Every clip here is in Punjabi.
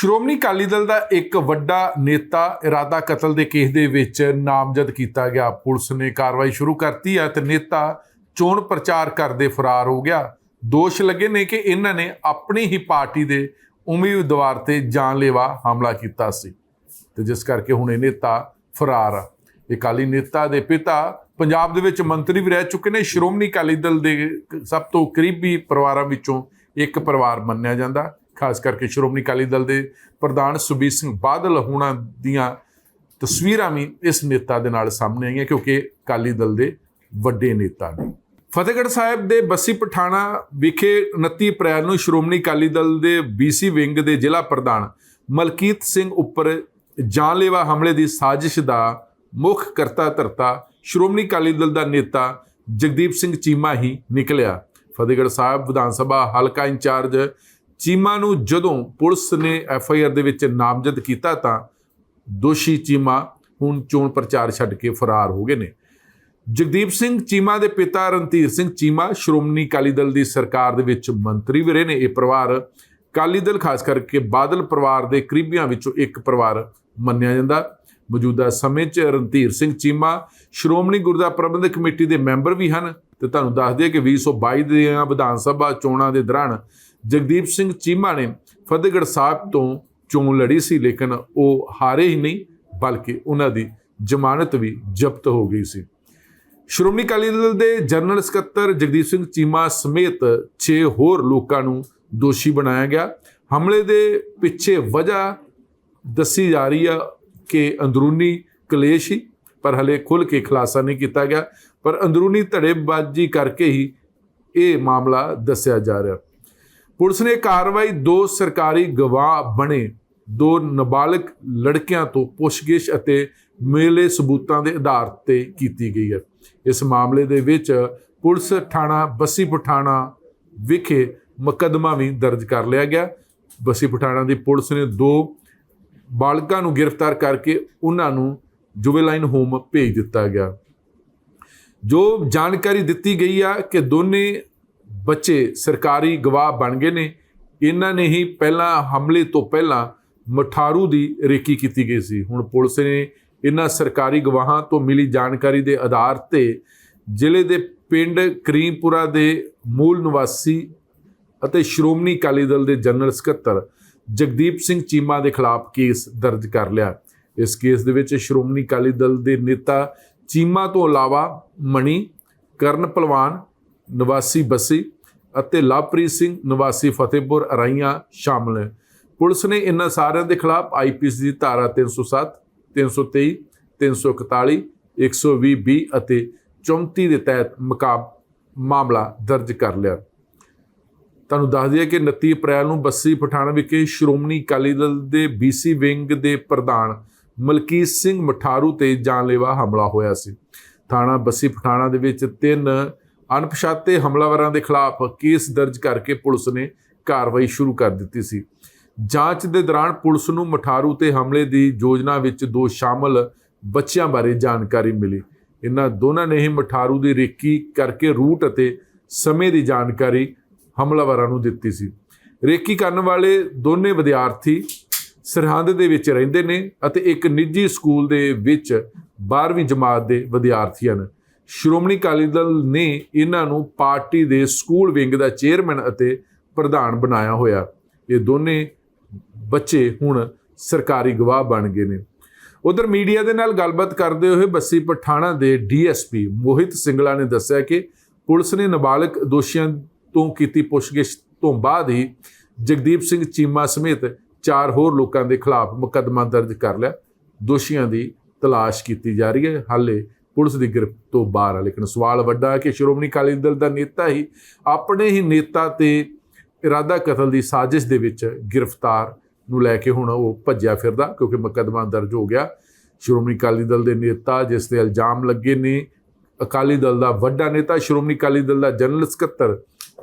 ਸ਼੍ਰੋਮਣੀ ਅਕਾਲੀ ਦਲ ਦਾ ਇੱਕ ਵੱਡਾ ਨੇਤਾ ਇਰਾਦਾ ਕਤਲ ਦੇ ਕੇਸ ਦੇ ਵਿੱਚ ਨਾਮਜ਼ਦ ਕੀਤਾ ਗਿਆ। ਪੁਲਿਸ ਨੇ ਕਾਰਵਾਈ ਸ਼ੁਰੂ ਕਰਤੀ ਹੈ ਤੇ ਨੇਤਾ ਚੋਣ ਪ੍ਰਚਾਰ ਕਰਦੇ ਫਰਾਰ ਹੋ ਗਿਆ। ਦੋਸ਼ ਲੱਗੇ ਨੇ ਕਿ ਇਹਨਾਂ ਨੇ ਆਪਣੀ ਹੀ ਪਾਰਟੀ ਦੇ ਉਮੀਦਵਾਰ ਤੇ ਜਾਨਲੇਵਾ ਹਮਲਾ ਕੀਤਾ ਸੀ। ਤੇ ਜਿਸ ਕਰਕੇ ਹੁਣ ਇਹ ਨੇਤਾ ਫਰਾਰ ਆ। ਅਕਾਲੀ ਨੇਤਾ ਦੇ ਪਿਤਾ ਪੰਜਾਬ ਦੇ ਵਿੱਚ ਮੰਤਰੀ ਵੀ ਰਹਿ ਚੁੱਕੇ ਨੇ। ਸ਼੍ਰੋਮਣੀ ਅਕਾਲੀ ਦਲ ਦੇ ਸਭ ਤੋਂ ਕਰੀਬੀ ਪਰਿਵਾਰਾਂ ਵਿੱਚੋਂ ਇੱਕ ਪਰਿਵਾਰ ਮੰਨਿਆ ਜਾਂਦਾ। ਖਾਸ ਕਰਕੇ ਸ਼੍ਰੋਮਣੀ ਅਕਾਲੀ ਦਲ ਦੇ ਪ੍ਰਧਾਨ ਸੁਬੀਰ ਸਿੰਘ ਬਾਦਲ ਹੋਣਾ ਦੀਆਂ ਤਸਵੀਰਾਂ ਵੀ ਇਸ ਨੇਤਾ ਦੇ ਨਾਲ ਸਾਹਮਣੇ ਆਈਆਂ, ਕਿਉਂਕਿ ਅਕਾਲੀ ਦਲ ਦੇ ਵੱਡੇ ਨੇਤਾ ਨੇ। ਫਤਿਹਗੜ੍ਹ ਸਾਹਿਬ ਦੇ ਬੱਸੀ ਪਠਾਣਾ ਵਿਖੇ 29 ਅਪ੍ਰੈਲ ਨੂੰ ਸ਼੍ਰੋਮਣੀ ਅਕਾਲੀ ਦਲ ਦੇ ਬੀਸੀ ਵਿੰਗ ਦੇ ਜ਼ਿਲ੍ਹਾ ਪ੍ਰਧਾਨ ਮਲਕੀਤ ਸਿੰਘ ਉੱਪਰ ਜਾਨਲੇਵਾ ਹਮਲੇ ਦੀ ਸਾਜ਼ਿਸ਼ ਦਾ ਮੁੱਖ ਕਰਤਾ ਧਰਤਾ ਸ਼੍ਰੋਮਣੀ ਅਕਾਲੀ ਦਲ ਦਾ ਨੇਤਾ ਜਗਦੀਪ ਸਿੰਘ ਚੀਮਾ ਹੀ ਨਿਕਲਿਆ। ਫਤਿਹਗੜ੍ਹ ਸਾਹਿਬ ਵਿਧਾਨ ਸਭਾ ਹਲਕਾ ਇੰਚਾਰਜ ਚੀਮਾ ਨੂੰ ਜਦੋਂ ਪੁਲਿਸ ਨੇ ਐਫ ਆਈ ਆਰ ਦੇ ਵਿੱਚ ਨਾਮਜ਼ਦ ਕੀਤਾ ਤਾਂ ਦੋਸ਼ੀ ਚੀਮਾ ਹੁਣ ਚੋਣ ਪ੍ਰਚਾਰ ਛੱਡ ਕੇ ਫਰਾਰ ਹੋ ਗਏ ਨੇ। ਜਗਦੀਪ ਸਿੰਘ ਚੀਮਾ ਦੇ ਪਿਤਾ ਰਣਧੀਰ ਸਿੰਘ ਚੀਮਾ, ਸ਼੍ਰੋਮਣੀ ਅਕਾਲੀ ਦਲ ਦੀ ਸਰਕਾਰ ਦੇ ਵਿੱਚ ਮੰਤਰੀ ਵੀ ਰਹੇ ਨੇ। ਇਹ ਪਰਿਵਾਰ ਅਕਾਲੀ ਦਲ, ਖਾਸ ਕਰਕੇ ਬਾਦਲ ਪਰਿਵਾਰ ਦੇ ਕਰੀਬੀਆਂ ਵਿੱਚੋਂ ਇੱਕ ਪਰਿਵਾਰ ਮੰਨਿਆ ਜਾਂਦਾ। ਮੌਜੂਦਾ ਸਮੇਂ 'ਚ ਰਣਧੀਰ ਸਿੰਘ ਚੀਮਾ, ਸ਼੍ਰੋਮਣੀ ਗੁਰਦਾ ਪ੍ਰਬੰਧਕ ਕਮੇਟੀ ਦੇ ਮੈਂਬਰ ਵੀ ਹਨ ਤੇ ਤੁਹਾਨੂੰ ਦੱਸ ਦਈਏ ਕਿ 2022 ਦੀਆਂ ਵਿਧਾਨ ਸਭਾ ਚੋਣਾਂ ਦੇ ਦੌਰਾਨ ਜਗਦੀਪ ਸਿੰਘ ਚੀਮਾ ਨੇ ਫਤਿਹਗੜ੍ਹ ਸਾਹਿਬ ਤੋਂ ਚੋਣ ਲੜੀ ਸੀ, ਲੇਕਿਨ ਉਹ ਹਾਰੇ ਹੀ ਨਹੀਂ, ਬਲਕਿ ਉਹਨਾਂ ਦੀ ਜ਼ਮਾਨਤ ਵੀ ਜ਼ਬਤ ਹੋ ਗਈ ਸੀ। ਸ਼੍ਰੋਮਣੀ ਅਕਾਲੀ ਦਲ ਦੇ ਜਨਰਲ ਸਕੱਤਰ ਜਗਦੀਪ ਸਿੰਘ ਚੀਮਾ ਸਮੇਤ 6 ਹੋਰ ਲੋਕਾਂ ਨੂੰ ਦੋਸ਼ੀ ਬਣਾਇਆ ਗਿਆ। ਹਮਲੇ ਦੇ ਪਿੱਛੇ ਵਜ੍ਹਾ ਦੱਸੀ ਜਾ ਰਹੀ ਆ ਕਿ ਅੰਦਰੂਨੀ ਕਲੇਸ਼ ਹੀ, ਪਰ ਹਲੇ ਖੁੱਲ ਕੇ ਖੁਲਾਸਾ ਨਹੀਂ ਕੀਤਾ ਗਿਆ। ਪਰ ਅੰਦਰੂਨੀ ਧੜੇਬਾਜ਼ੀ ਕਰਕੇ ਹੀ ਇਹ ਮਾਮਲਾ ਦੱਸਿਆ ਜਾ ਰਿਹਾ। ਪੁਲਿਸ ਨੇ ਕਾਰਵਾਈ ਦੋ ਸਰਕਾਰੀ ਗਵਾਹ ਬਣੇ। ਦੋ ਨਾਬਾਲਗ ਲੜਕਿਆਂ ਤੋਂ ਪੁੱਛਗਿੱਛ ਅਤੇ ਮੇਲੇ ਸਬੂਤਾਂ ਦੇ ਆਧਾਰ ਤੇ ਕੀਤੀ ਗਈ ਹੈ। ਇਸ ਮਾਮਲੇ ਦੇ ਵਿੱਚ ਪੁਲਿਸ ਥਾਣਾ ਬੱਸੀ ਪਠਾਣਾ ਵਿਖੇ ਮੁਕੱਦਮਾ ਵੀ ਦਰਜ ਕਰ ਲਿਆ ਗਿਆ। ਬੱਸੀ ਪਠਾਣਾ ਦੀ ਪੁਲਿਸ ਨੇ ਦੋ ਬਾਲਕਾਂ ਨੂੰ ਗ੍ਰਿਫਤਾਰ ਕਰਕੇ ਉਹਨਾਂ ਨੂੰ ਜੁਵੇਲਾਈਨ ਹੋਮ ਭੇਜ ਦਿੱਤਾ ਗਿਆ। ਜੋ ਜਾਣਕਾਰੀ ਦਿੱਤੀ ਗਈ ਆ ਕਿ ਦੋਨੇ ਬੱਚੇ ਸਰਕਾਰੀ ਗਵਾਹ ਬਣ ਗਏ ਨੇ। ਇਹਨਾਂ ਨੇ ਹੀ ਪਹਿਲਾਂ ਹਮਲੇ ਤੋਂ ਪਹਿਲਾਂ ਮਠਾਰੂ ਦੀ ਰੇਕੀ ਕੀਤੀ ਗਈ ਸੀ। ਹੁਣ ਪੁਲਿਸ ਨੇ ਇਹਨਾਂ ਸਰਕਾਰੀ ਗਵਾਹਾਂ ਤੋਂ ਮਿਲੀ ਜਾਣਕਾਰੀ ਦੇ ਆਧਾਰ ਤੇ ਜ਼ਿਲ੍ਹੇ ਦੇ ਪਿੰਡ ਕਰੀਮਪੁਰਾ ਦੇ ਮੂਲ ਨਿਵਾਸੀ ਅਤੇ ਸ਼੍ਰੋਮਣੀ ਅਕਾਲੀ ਦਲ ਦੇ ਜਨਰਲ ਸਕੱਤਰ ਜਗਦੀਪ ਸਿੰਘ ਚੀਮਾ ਦੇ ਖਿਲਾਫ ਕੇਸ ਦਰਜ ਕਰ ਲਿਆ। ਇਸ ਕੇਸ ਦੇ ਵਿੱਚ ਸ਼੍ਰੋਮਣੀ ਅਕਾਲੀ ਦਲ ਦੇ ਨੇਤਾ ਚੀਮਾ ਤੋਂ ਇਲਾਵਾ ਮਣੀ, ਕਰਨ ਪਹਿਲਵਾਨ ਨਿਵਾਸੀ ਬੱਸੀ ਅਤੇ ਲਵਪ੍ਰੀਤ ਸਿੰਘ ਨਿਵਾਸੀ ਫਤਿਹਪੁਰ ਅਰਾਈਆਂ ਸ਼ਾਮਲ ਨੇ। ਪੁਲਿਸ ਨੇ ਇਹਨਾਂ ਸਾਰਿਆਂ ਦੇ ਖਿਲਾਫ ਆਈਪੀਸੀ ਦੀ ਧਾਰਾ 307 323 341 120 ਬੀ ਅਤੇ 34 ਦੇ ਤਹਿਤ ਮੁਕਾਬ ਮਾਮਲਾ ਦਰਜ ਕਰ ਲਿਆ। ਤੁਹਾਨੂੰ ਦੱਸ ਦਈਏ ਕਿ 29 ਅਪ੍ਰੈਲ ਨੂੰ ਬੱਸੀ ਪਠਾਣਾ ਵਿਖੇ ਸ਼੍ਰੋਮਣੀ ਅਕਾਲੀ ਦਲ ਦੇ ਬੀਸੀ ਵਿੰਗ ਦੇ ਪ੍ਰਧਾਨ ਮਲਕੀਤ ਸਿੰਘ ਮਠਾਰੂ ਤੇ ਜਾਨਲੇਵਾ ਹਮਲਾ ਹੋਇਆ ਸੀ। ਥਾਣਾ ਬੱਸੀ ਪਠਾਣਾ ਦੇ ਵਿੱਚ ਤਿੰਨ ਅਣਪਛਾਤੇ ਹਮਲਾਵਰਾਂ ਦੇ ਖਿਲਾਫ ਕੇਸ ਦਰਜ ਕਰਕੇ ਪੁਲਿਸ ਨੇ ਕਾਰਵਾਈ ਸ਼ੁਰੂ ਕਰ ਦਿੱਤੀ ਸੀ। ਜਾਂਚ ਦੇ ਦੌਰਾਨ ਪੁਲਿਸ ਨੂੰ ਮਠਾਰੂ ਤੇ ਹਮਲੇ ਦੀ ਯੋਜਨਾ ਵਿੱਚ ਦੋ ਸ਼ਾਮਲ ਬੱਚਿਆਂ ਬਾਰੇ ਜਾਣਕਾਰੀ ਮਿਲੀ। ਇਹਨਾਂ ਦੋਨਾਂ ਨੇ ਹੀ ਮਠਾਰੂ ਦੀ ਰੇਕੀ ਕਰਕੇ ਰੂਟ ਅਤੇ ਸਮੇਂ ਦੀ ਜਾਣਕਾਰੀ ਹਮਲਾਵਰਾਂ ਨੂੰ ਦਿੱਤੀ ਸੀ। ਰੇਕੀ ਕਰਨ ਵਾਲੇ ਦੋਨੇ ਵਿਦਿਆਰਥੀ ਸਰਹੰਦ ਦੇ ਵਿੱਚ ਰਹਿੰਦੇ ਨੇ ਅਤੇ ਇੱਕ ਨਿੱਜੀ ਸਕੂਲ ਦੇ ਵਿੱਚ 12ਵੀਂ ਜਮਾਤ ਦੇ ਵਿਦਿਆਰਥੀ ਹਨ। ਸ਼੍ਰੋਮਣੀ ਅਕਾਲੀ ਦਲ ਨੇ ਇਹਨਾਂ ਨੂੰ ਪਾਰਟੀ ਦੇ ਸਕੂਲ ਵਿੰਗ ਦਾ ਚੇਅਰਮੈਨ ਅਤੇ ਪ੍ਰਧਾਨ ਬਣਾਇਆ ਹੋਇਆ। ਇਹ ਦੋਨੇ ਬੱਚੇ ਹੁਣ ਸਰਕਾਰੀ ਗਵਾਹ ਬਣ ਗਏ ਨੇ। ਉਧਰ ਮੀਡੀਆ ਦੇ ਨਾਲ ਗੱਲਬਾਤ ਕਰਦੇ ਹੋਏ ਬੱਸੀ ਪਠਾਣਾ ਦੇ ਡੀਐਸਪੀ ਮੋਹਿਤ ਸਿੰਗਲਾ ਨੇ ਦੱਸਿਆ ਕਿ ਪੁਲਿਸ ਨੇ ਨਾਬਾਲਗ ਦੋਸ਼ੀਆਂ ਤੋਂ ਕੀਤੀ ਪੁੱਛਗਿੱਛ ਤੋਂ ਬਾਅਦ ਹੀ ਜਗਦੀਪ ਸਿੰਘ ਚੀਮਾ ਸਮੇਤ ਚਾਰ ਹੋਰ ਲੋਕਾਂ ਦੇ ਖਿਲਾਫ ਮੁਕੱਦਮਾ ਦਰਜ ਕਰ ਲਿਆ। ਦੋਸ਼ੀਆਂ ਦੀ ਤਲਾਸ਼ ਕੀਤੀ ਜਾ ਰਹੀ ਹੈ। ਹਾਲੇ ਪੁਲਿਸ ਦੀ ਗ੍ਰਿਫਤ ਤੋਂ ਬਾਹਰ ਆ। ਲੇਕਿਨ ਸਵਾਲ ਵੱਡਾ ਹੈ ਕਿ ਸ਼੍ਰੋਮਣੀ ਅਕਾਲੀ ਦਲ ਦਾ ਨੇਤਾ ਹੀ ਆਪਣੇ ਹੀ ਨੇਤਾ ਤੇ ਇਰਾਦਾ ਕਤਲ ਦੀ ਸਾਜ਼ਿਸ਼ ਦੇ ਵਿੱਚ ਗ੍ਰਿਫਤਾਰ ਨੂੰ ਲੈ ਕੇ ਹੁਣ ਉਹ ਭੱਜਿਆ ਫਿਰਦਾ, ਕਿਉਂਕਿ ਮੁਕੱਦਮਾ ਦਰਜ ਹੋ ਗਿਆ। ਸ਼੍ਰੋਮਣੀ ਅਕਾਲੀ ਦਲ ਦੇ ਨੇਤਾ, ਜਿਸ ਤੇ ਇਲਜ਼ਾਮ ਲੱਗੇ ਨੇ, ਅਕਾਲੀ ਦਲ ਦਾ ਵੱਡਾ ਨੇਤਾ, ਸ਼੍ਰੋਮਣੀ ਅਕਾਲੀ ਦਲ ਦਾ ਜਨਰਲ ਸਕੱਤਰ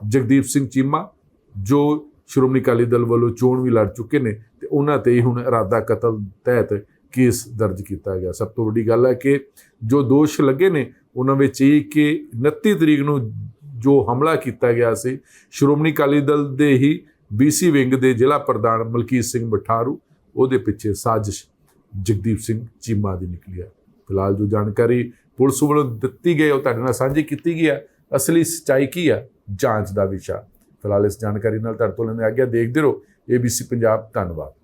ਜਗਦੀਪ ਸਿੰਘ ਚੀਮਾ, ਜੋ ਸ਼੍ਰੋਮਣੀ ਅਕਾਲੀ ਦਲ ਵੱਲੋਂ ਚੋਣ ਵੀ ਲੜ ਚੁੱਕੇ ਨੇ, ਤੇ ਉਹਨਾਂ ਤੇ ਹੀ ਹੁਣ ਇਰਾਦਾ ਕਤਲ ਤਹਿਤ ਕੇਸ ਦਰਜ ਕੀਤਾ ਗਿਆ। ਸਭ ਤੋਂ ਵੱਡੀ ਗੱਲ ਹੈ ਕਿ ਜੋ ਦੋਸ਼ ਲੱਗੇ ਨੇ, ਉਹਨਾਂ ਵਿੱਚ ਇਹ ਕਿ 29 ਤਰੀਕ ਨੂੰ ਜੋ ਹਮਲਾ ਕੀਤਾ ਗਿਆ ਸੀ, ਸ਼੍ਰੋਮਣੀ ਅਕਾਲੀ ਦਲ ਦੇ ਹੀ ਬੀਸੀ ਵਿੰਗ ਦੇ ਜ਼ਿਲ੍ਹਾ ਪ੍ਰਧਾਨ ਮਲਕੀਤ ਸਿੰਘ ਬਠਾਰੂ ਉਹਦੇ ਪਿੱਛੇ ਸਾਜ਼ਿਸ਼ ਜਗਦੀਪ ਸਿੰਘ ਚੀਮਾ ਦੀ ਨਿਕਲੀ ਹੈ। ਫਿਲਹਾਲ ਜੋ ਜਾਣਕਾਰੀ ਪੁਲਿਸ ਵੱਲੋਂ ਦਿੱਤੀ ਗਈ ਉਹ ਤੁਹਾਡੇ ਨਾਲ ਸਾਂਝੀ ਕੀਤੀ ਗਈ ਹੈ। ਅਸਲੀ ਸਚਾਈ ਕੀ ਹੈ? ਜਾਂਚ ਦਾ ਵਿਸ਼ਾ। ਫਿਲਹਾਲ ਇਸ ਜਾਣਕਾਰੀ ਨਾਲ ਤੁਹਾਡੇ ਤੋਂ ਲੈਣੇ ਆ ਗਿਆ ਦੇਖਦੇ ਰਹੋ। ABC ਪੰਜਾਬ ਧੰਨਵਾਦ।